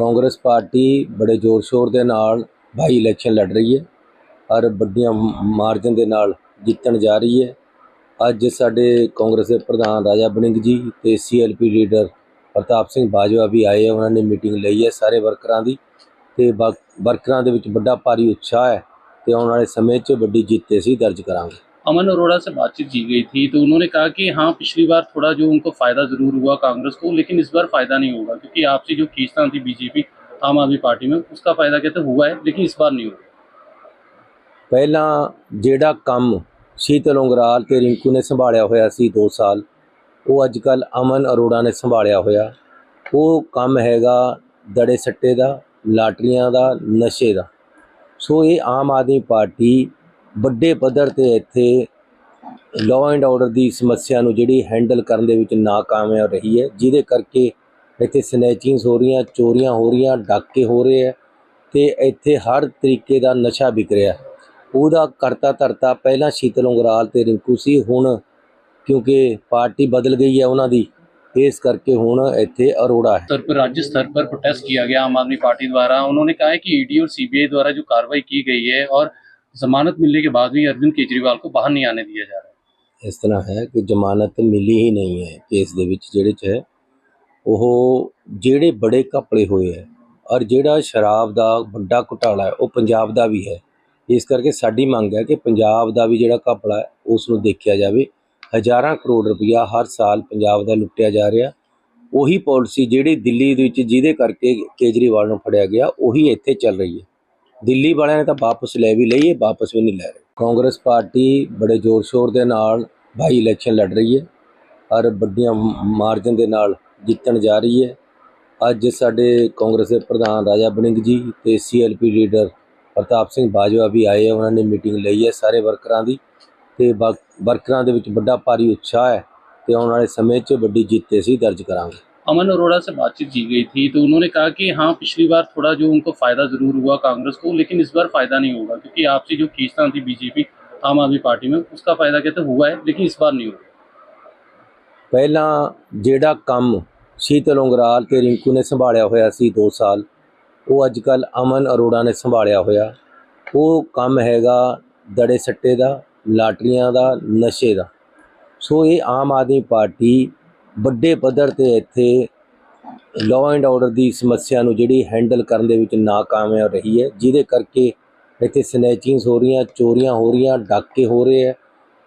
Congress party ਬੜੇ ਜ਼ੋਰ ਸ਼ੋਰ ਦੇ ਨਾਲ ਬਾਈ ਇਲੈਕਸ਼ਨ ਲੜ ਰਹੀ ਹੈ ਔਰ ਵੱਡੀਆਂ ਮਾਰਜਨ ਦੇ ਨਾਲ ਜਿੱਤਣ ਜਾ ਰਹੀ ਹੈ। ਅੱਜ ਸਾਡੇ ਕਾਂਗਰਸ ਦੇ ਪ੍ਰਧਾਨ ਰਾਜਾ ਬੜਿੰਗ ਜੀ ਤੇ C L P leader Pratap Singh Bajwa ਵੀ ਆਏ ਹੈ ਉਹਨਾਂ ਨੇ ਮੀਟਿੰਗ ਲਈ ਹੈ ਸਾਰੇ ਵਰਕਰਾਂ ਦੀ ਤੇ ਵਰਕਰਾਂ ਦੇ ਵਿੱਚ ਵੱਡਾ ਭਾਰੀ ਉਤਸ਼ਾਹ ਹੈ ਤੇ ਆਉਣ ਵਾਲੇ ਸਮੇਂ 'ਚ ਵੱਡੀ ਜਿੱਤ ਅਸੀਂ ਦਰਜ ਕਰਾਂਗੇ। अमन अरोड़ा से बातचीत की गई थी तो उन्होंने कहा कि हाँ पिछली बार थोड़ा जो उनको फायदा जरूर हुआ कांग्रेस को लेकिन इस बार फायदा नहीं होगा क्योंकि आपसी जो खींचतान थी बीजेपी आम आदमी पार्टी में उसका फायदा कहते हुआ है लेकिन इस बार नहीं होगा ਪਹਿਲਾਂ ਜਿਹੜਾ ਕੰਮ ਸ਼ੀਤਲ ਉਂਗਰਾਲ ਤੇ ਰਿੰਕੂ ਨੇ ਸੰਭਾਲਿਆ ਹੋਇਆ ਸੀ 2 ਸਾਲ ਉਹ ਅੱਜ ਕੱਲ ਅਮਨ ਅਰੋੜਾ ਨੇ ਸੰਭਾਲਿਆ ਹੋਇਆ ਉਹ ਕੰਮ ਹੈਗਾ ਦੜੇ ਸੱਟੇ ਦਾ ਲਾਟਰੀਆਂ ਦਾ ਨਸ਼ੇ ਦਾ ਸੋ ਇਹ ਆਮ ਆਦਮੀ ਪਾਰਟੀ ਵੱਡੇ ਪੱਧਰ ਤੇ ਇੱਥੇ ਲਾਅ ਐਂਡ ਆਰਡਰ ਦੀ ਸਮੱਸਿਆ ਨੂੰ ਜਿਹੜੀ ਹੈਂਡਲ ਕਰਨ ਦੇ ਵਿੱਚ ਨਾਕਾਮਯਾਬ ਰਹੀ ਹੈ ਜਿਹਦੇ ਕਰਕੇ ਇੱਥੇ ਸਨੈਚਿੰਗਸ ਹੋ ਰਹੀਆਂ ਚੋਰੀਆਂ ਹੋ ਰਹੀਆਂ ਡਾਕੇ ਹੋ ਰਹੇ ਹੈ ਤੇ ਇੱਥੇ ਹਰ ਤਰੀਕੇ ਦਾ ਨਸ਼ਾ ਵਿਕ ਰਿਹਾ ਉਹਦਾ ਕਰਤਾ ਧਰਤਾ ਪਹਿਲਾਂ ਸ਼ੀਤਲ ਉਂਗਰਾਲ ਤੇ ਰਿੰਕੂ ਸੀ ਹੁਣ ਕਿਉਂਕਿ ਪਾਰਟੀ ਬਦਲ ਗਈ ਹੈ ਉਹਨਾਂ ਦੀ ਇਸ ਕਰਕੇ ਹੁਣ ਇੱਥੇ ਅਰੋੜਾ ਹੈ स्तर पर राज्य स्तर पर प्रोटेस्ट किया गया आम आदमी पार्टी द्वारा उन्होंने कहा है कि ईडी और सीबीआई द्वारा जो कार्रवाई की गई है और जमानत मिलने के बाद भी अरविंद केजरीवाल को बाहर नहीं आने दिया जा रहा है ਇਸ ਤਰ੍ਹਾਂ ਹੈ ਕਿ ਜ਼ਮਾਨਤ ਮਿਲੀ ਹੀ ਨਹੀਂ ਹੈ ਕੇਸ ਦੇ ਵਿੱਚ ਜਿਹੜੇ ਚ ਹੈ ਉਹ ਜਿਹੜੇ ਬੜੇ ਘਪਲੇ ਹੋਏ ਹੈ ਔਰ ਜਿਹੜਾ ਸ਼ਰਾਬ ਦਾ ਵੱਡਾ ਘੁਟਾਲਾ ਹੈ ਉਹ ਪੰਜਾਬ ਦਾ ਵੀ ਹੈ ਇਸ ਕਰਕੇ ਸਾਡੀ ਮੰਗ ਹੈ ਕਿ ਪੰਜਾਬ ਦਾ ਵੀ ਜਿਹੜਾ ਘਪਲਾ ਹੈ ਉਸ ਨੂੰ ਦੇਖਿਆ ਜਾਵੇ ਹਜ਼ਾਰਾਂ ਕਰੋੜ ਰੁਪਇਆ ਹਰ ਸਾਲ ਪੰਜਾਬ ਦਾ ਲੁੱਟਿਆ ਜਾ ਰਿਹਾ ਉਹੀ ਪਾਲਿਸੀ ਜਿਹੜੀ ਦਿੱਲੀ ਦੇ ਵਿੱਚ ਜਿਹਦੇ ਕਰਕੇ ਕੇਜਰੀਵਾਲ ਨੂੰ ਫੜਿਆ ਗਿਆ ਉਹੀ ਇੱਥੇ ਚੱਲ ਰਹੀ ਹੈ ਦਿੱਲੀ ਵਾਲਿਆਂ ਨੇ ਤਾਂ ਵਾਪਸ ਲੈ ਵੀ ਲਈ ਹੈ, ਵਾਪਸ ਵੀ ਨਹੀਂ ਲੈ ਰਹੇ। ਕਾਂਗਰਸ ਪਾਰਟੀ ਬੜੇ ਜ਼ੋਰ ਸ਼ੋਰ ਦੇ ਨਾਲ ਬਾਈ ਇਲੈਕਸ਼ਨ ਲੜ ਰਹੀ ਹੈ। ਔਰ ਵੱਡੀਆਂ ਮਾਰਜਨ ਦੇ ਨਾਲ ਜਿੱਤਣ ਜਾ ਰਹੀ ਹੈ। ਅੱਜ ਸਾਡੇ ਕਾਂਗਰਸ ਦੇ ਪ੍ਰਧਾਨ ਰਾਜਾ ਬੜਿੰਗ ਜੀ ਤੇ C L P leader Pratap Singh Bajwa ਵੀ ਆਏ ਹੈ ਉਹਨਾਂ ਨੇ ਮੀਟਿੰਗ ਲਈ ਹੈ ਸਾਰੇ ਵਰਕਰਾਂ ਦੀ। ਤੇ ਵਰਕਰਾਂ ਦੇ ਵਿੱਚ ਵੱਡਾ ਭਾਰੀ ਉਤਸ਼ਾਹ ਹੈ ਤੇ ਆਉਣ ਵਾਲੇ ਸਮੇਂ 'ਚ ਵੱਡੀ ਜਿੱਤ ਅਸੀਂ ਦਰਜ ਕਰਾਂਗੇ। अमन अरोड़ा से बातचीत की गई थी तो उन्होंने कहा कि हाँ पिछली बार थोड़ा जो उनको फायदा जरूर हुआ कांग्रेस को लेकिन इस बार फायदा नहीं होगा क्योंकि आपसी जो खींचतान थी बीजेपी आम आदमी पार्टी में उसका फायदा कहते हुआ है लेकिन इस बार नहीं होगा ਪਹਿਲਾਂ ਜਿਹੜਾ ਕੰਮ ਸ਼ੀਤਲ ਉਂਗਰਾਲ ਤੇ ਰਿੰਕੂ ਨੇ ਸੰਭਾਲਿਆ ਹੋਇਆ ਸੀ 2 ਸਾਲ ਉਹ ਅੱਜ ਕੱਲ ਅਮਨ ਅਰੋੜਾ ਨੇ ਸੰਭਾਲਿਆ ਹੋਇਆ ਉਹ ਕੰਮ ਹੈਗਾ ਦੜੇ ਸੱਟੇ ਦਾ ਲਾਟਰੀਆਂ ਦਾ ਨਸ਼ੇ ਦਾ ਸੋ ਇਹ ਆਮ ਆਦਮੀ ਪਾਰਟੀ ਵੱਡੇ ਪੱਧਰ ਤੇ ਇੱਥੇ ਲਾਅ ਐਂਡ ਆਰਡਰ ਦੀ ਸਮੱਸਿਆ ਨੂੰ ਜਿਹੜੀ ਹੈਂਡਲ ਕਰਨ ਦੇ ਵਿੱਚ ਨਾਕਾਮਯਾਬ ਰਹੀ ਹੈ ਜਿਹਦੇ ਕਰਕੇ ਇੱਥੇ ਸਨੈਚਿੰਗਸ ਹੋ ਰਹੀਆਂ ਚੋਰੀਆਂ ਹੋ ਰਹੀਆਂ ਡਾਕੇ ਹੋ ਰਹੇ ਹੈ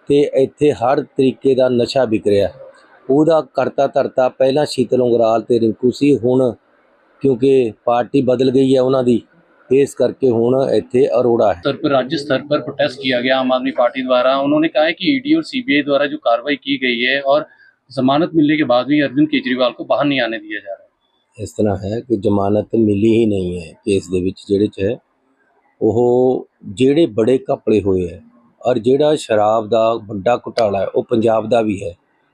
ਤੇ ਇੱਥੇ ਹਰ ਤਰੀਕੇ ਦਾ ਨਸ਼ਾ ਵਿਕ ਰਿਹਾ ਉਹਦਾ ਕਰਤਾ ਧਰਤਾ ਪਹਿਲਾਂ ਸ਼ੀਤਲ ਉਂਗਰਾਲ ਤੇ ਰਿੰਕੂ ਸੀ ਹੁਣ ਕਿਉਂਕਿ ਪਾਰਟੀ ਬਦਲ ਗਈ ਹੈ ਉਹਨਾਂ ਦੀ ਇਸ ਕਰਕੇ ਹੁਣ ਇੱਥੇ ਅਰੋੜਾ ਹੈ स्तर पर राज्य स्तर पर प्रोटेस्ट किया गया आम आदमी पार्टी द्वारा उन्होंने कहा है कि ईडी और सीबीआई द्वारा जो कार्रवाई की गई है और जमानत मिलने के बाद भी अरविंद केजरीवाल को बाहर नहीं आने दिया जा रहा है ਇਸ ਤਰ੍ਹਾਂ ਹੈ ਕਿ ਜ਼ਮਾਨਤ ਮਿਲੀ ਹੀ ਨਹੀਂ ਹੈ ਕੇਸ ਦੇ ਵਿੱਚ ਜਿਹੜੇ ਚ ਹੈ ਉਹ ਜਿਹੜੇ ਬੜੇ ਘਪਲੇ ਹੋਏ ਹੈ ਔਰ ਜਿਹੜਾ ਸ਼ਰਾਬ ਦਾ ਵੱਡਾ ਘੁਟਾਲਾ ਹੈ ਉਹ ਪੰਜਾਬ ਦਾ ਵੀ ਹੈ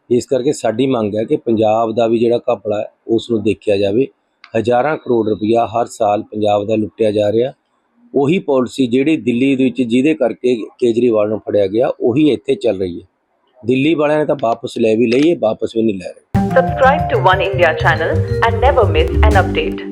ਇਸ ਕਰਕੇ ਸਾਡੀ ਮੰਗ ਹੈ ਕਿ ਪੰਜਾਬ ਦਾ ਵੀ ਜਿਹੜਾ ਘਪਲਾ ਹੈ ਉਸ ਨੂੰ ਦੇਖਿਆ ਜਾਵੇ ਹਜ਼ਾਰਾਂ ਕਰੋੜ ਰੁਪਇਆ ਹਰ ਸਾਲ ਪੰਜਾਬ ਦਾ ਲੁੱਟਿਆ ਜਾ ਰਿਹਾ ਉਹੀ ਪਾਲਿਸੀ ਜਿਹੜੀ ਦਿੱਲੀ ਦੇ ਵਿੱਚ ਜਿਹਦੇ ਕਰਕੇ ਕੇਜਰੀਵਾਲ ਨੂੰ ਫੜਿਆ ਗਿਆ ਉਹੀ ਇੱਥੇ ਚੱਲ ਰਹੀ ਹੈ ਦਿੱਲੀ ਵਾਲਿਆਂ ਨੇ ਤਾਂ ਵਾਪਸ ਲੈ ਵੀ ਲਈ ਹੈ ਵਾਪਸ ਵੀ ਨਹੀਂ ਲੈ ਰਹੇ Subscribe to One India channel and never miss an update.